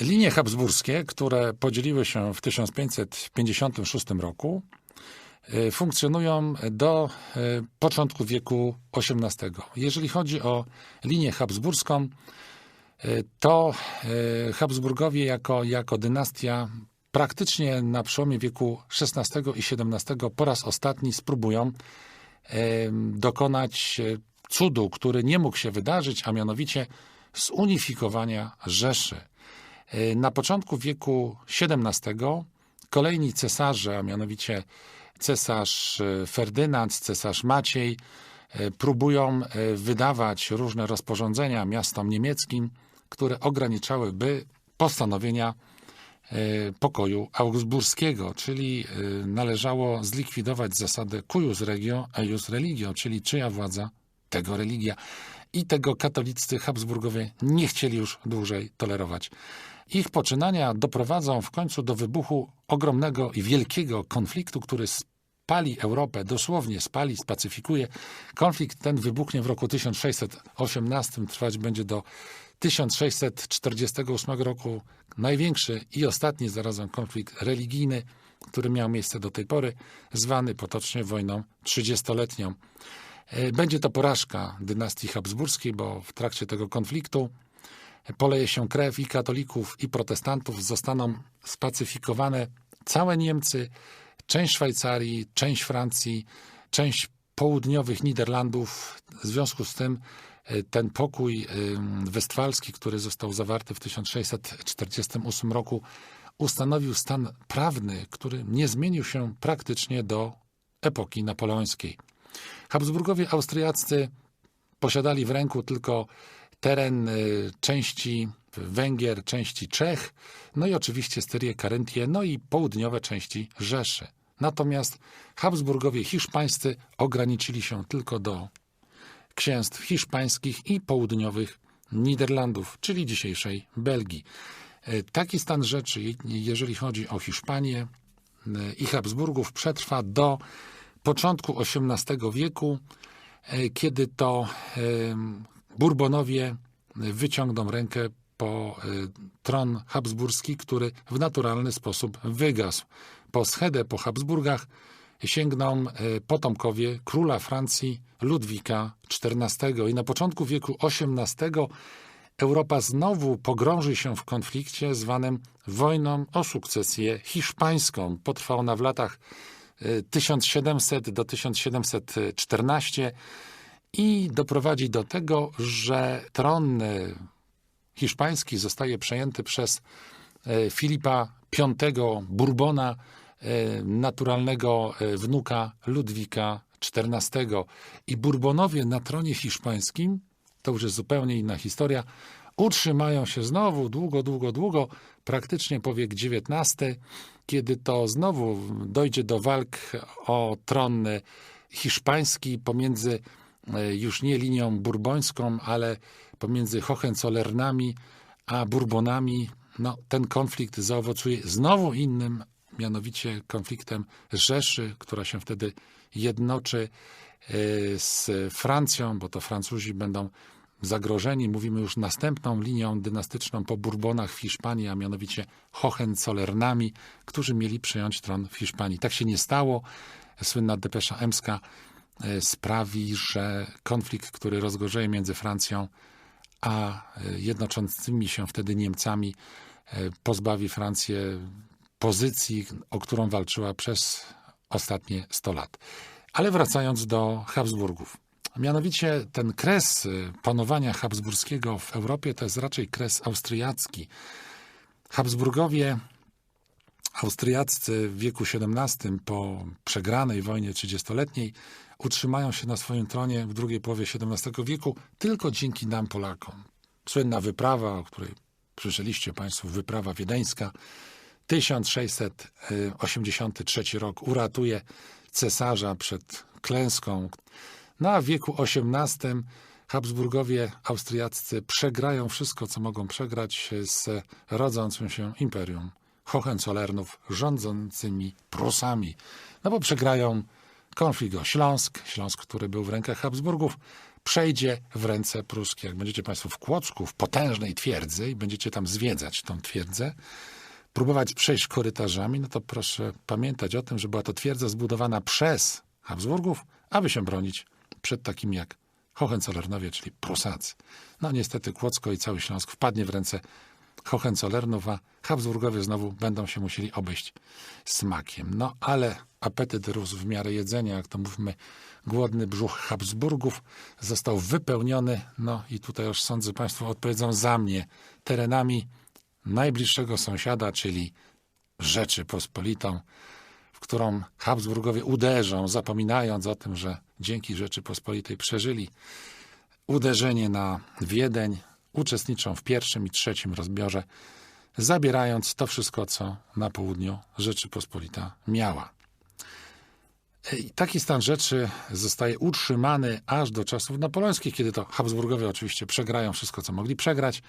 Linie habsburskie, które podzieliły się w 1556 roku, y, funkcjonują do y, początku wieku XVIII. Jeżeli chodzi o linię habsburską, y, to Habsburgowie jako, jako dynastia praktycznie na przełomie wieku XVI i XVII po raz ostatni spróbują dokonać e, cudu, który nie mógł się wydarzyć, a mianowicie zunifikowania Rzeszy. E, Na początku wieku XVII kolejni cesarze, a mianowicie cesarz e, Ferdynand, cesarz Maciej, e, próbują wydawać różne rozporządzenia miastom niemieckim, które ograniczałyby postanowienia pokoju augsburskiego, czyli należało zlikwidować zasadę cuius regio, eius religio, czyli czyja władza, tego religia. I tego katoliccy Habsburgowie nie chcieli już dłużej tolerować. Ich poczynania doprowadzą w końcu do wybuchu ogromnego i wielkiego konfliktu, który spali Europę, dosłownie spali, spacyfikuje. Konflikt ten wybuchnie w roku 1618, trwać będzie do 1648 roku. Największy i ostatni zarazem konflikt religijny, który miał miejsce do tej pory, zwany potocznie wojną trzydziestoletnią. E, Będzie to porażka dynastii habsburskiej, bo w trakcie tego konfliktu poleje się krew i katolików, i protestantów. Zostaną spacyfikowane całe Niemcy, część Szwajcarii, część Francji, część południowych Niderlandów. W związku z tym e, ten pokój em, westfalski, który został zawarty w 1648 roku, ustanowił stan prawny, który nie zmienił się praktycznie do epoki napoleońskiej. Habsburgowie austriaccy posiadali w ręku tylko teren y, części Węgier, części Czech, no i oczywiście Styrię Karyntię, no i południowe części Rzeszy. Natomiast Habsburgowie hiszpańscy ograniczyli się tylko do księstw hiszpańskich i południowych Niderlandów, czyli dzisiejszej Belgii. E, Taki stan rzeczy, je- jeżeli chodzi o Hiszpanię e, i Habsburgów, przetrwa do początku XVIII wieku, kiedy to Bourbonowie wyciągną rękę po e, tron habsburski, który w naturalny sposób wygasł. Po schedę po Habsburgach sięgną e, potomkowie króla Francji Ludwika XIV i na początku wieku XVIII Europa znowu pogrąży się w konflikcie zwanym wojną o sukcesję hiszpańską. Potrwa ona w latach e, 1700 do 1714 i doprowadzi do tego, że tron hiszpański zostaje przejęty przez e, Filipa V Bourbona, e, naturalnego e, wnuka Ludwika XIV. I Bourbonowie na tronie hiszpańskim, to już jest zupełnie inna historia, utrzymają się znowu długo, długo, długo, praktycznie po wiek XIX, kiedy to znowu dojdzie do walk o tron hiszpański pomiędzy już nie linią burbońską, ale pomiędzy Hohenzollernami a Bourbonami. No, ten konflikt zaowocuje znowu innym, mianowicie konfliktem Rzeszy, która się wtedy jednoczy e, z Francją, bo to Francuzi będą zagrożeni. Mówimy już następną linią dynastyczną po Bourbonach w Hiszpanii, a mianowicie Hohenzollernami, którzy mieli przejąć tron w Hiszpanii. Tak się nie stało. Słynna depesza emska e, sprawi, że konflikt, który rozgorzeje między Francją a e, jednoczącymi się wtedy Niemcami, e, pozbawi Francję pozycji, o którą walczyła przez ostatnie 100 lat. Ale wracając do Habsburgów. Mianowicie ten kres panowania habsburskiego w Europie to jest raczej kres austriacki. Habsburgowie austriaccy w wieku XVII po przegranej wojnie trzydziestoletniej utrzymają się na swoim tronie w drugiej połowie XVII wieku tylko dzięki nam Polakom. Słynna wyprawa, o której słyszeliście Państwo, wyprawa wiedeńska, 1683 rok uratuje cesarza przed klęską. No a w wieku XVIII Habsburgowie austriaccy przegrają wszystko, co mogą przegrać z rodzącym się imperium Hohenzollernów rządzącymi Prusami. No bo przegrają konflikt o Śląsk, Śląsk, który był w rękach Habsburgów, przejdzie w ręce pruskie. Jak będziecie Państwo w Kłodzku, w potężnej twierdzy i będziecie tam zwiedzać tą twierdzę, próbować przejść korytarzami, no to proszę pamiętać o tym, że była to twierdza zbudowana przez Habsburgów, aby się bronić przed takimi jak Hohenzollernowie, czyli Prusacy. No niestety Kłodzko i cały Śląsk wpadnie w ręce Hohenzollernów, a Habsburgowie znowu będą się musieli obejść smakiem. No ale apetyt rósł w miarę jedzenia, jak to mówmy, głodny brzuch Habsburgów został wypełniony, no i tutaj już sądzę Państwo odpowiedzą za mnie, terenami najbliższego sąsiada, czyli Rzeczypospolitą, w którą Habsburgowie uderzą, zapominając o tym, że dzięki Rzeczypospolitej przeżyli. Uderzenie na Wiedeń, uczestniczą w pierwszym i trzecim rozbiorze, zabierając to wszystko, co na południu Rzeczypospolita miała. I taki stan rzeczy zostaje utrzymany aż do czasów napoleońskich, kiedy to Habsburgowie oczywiście przegrają wszystko, co mogli przegrać.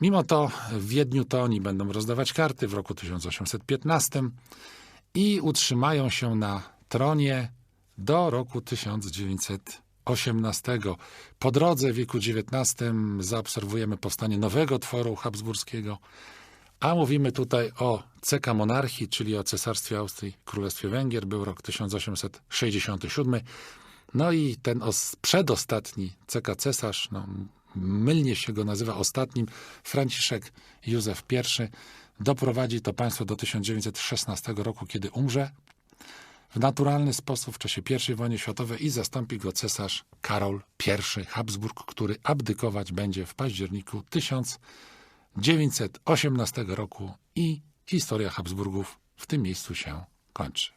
Mimo to w Wiedniu to oni będą rozdawać karty w roku 1815 i utrzymają się na tronie do roku 1918. Po drodze w wieku XIX zaobserwujemy powstanie nowego tworu habsburskiego, a mówimy tutaj o CK monarchii, czyli o Cesarstwie Austrii, Królestwie Węgier. Był rok 1867. No i ten os- przedostatni CK cesarz, no, mylnie się go nazywa ostatnim, Franciszek Józef I, doprowadzi to państwo do 1916 roku, kiedy umrze w naturalny sposób w czasie I wojny światowej i zastąpi go cesarz Karol I Habsburg, który abdykować będzie w październiku 1918 roku i historia Habsburgów w tym miejscu się kończy.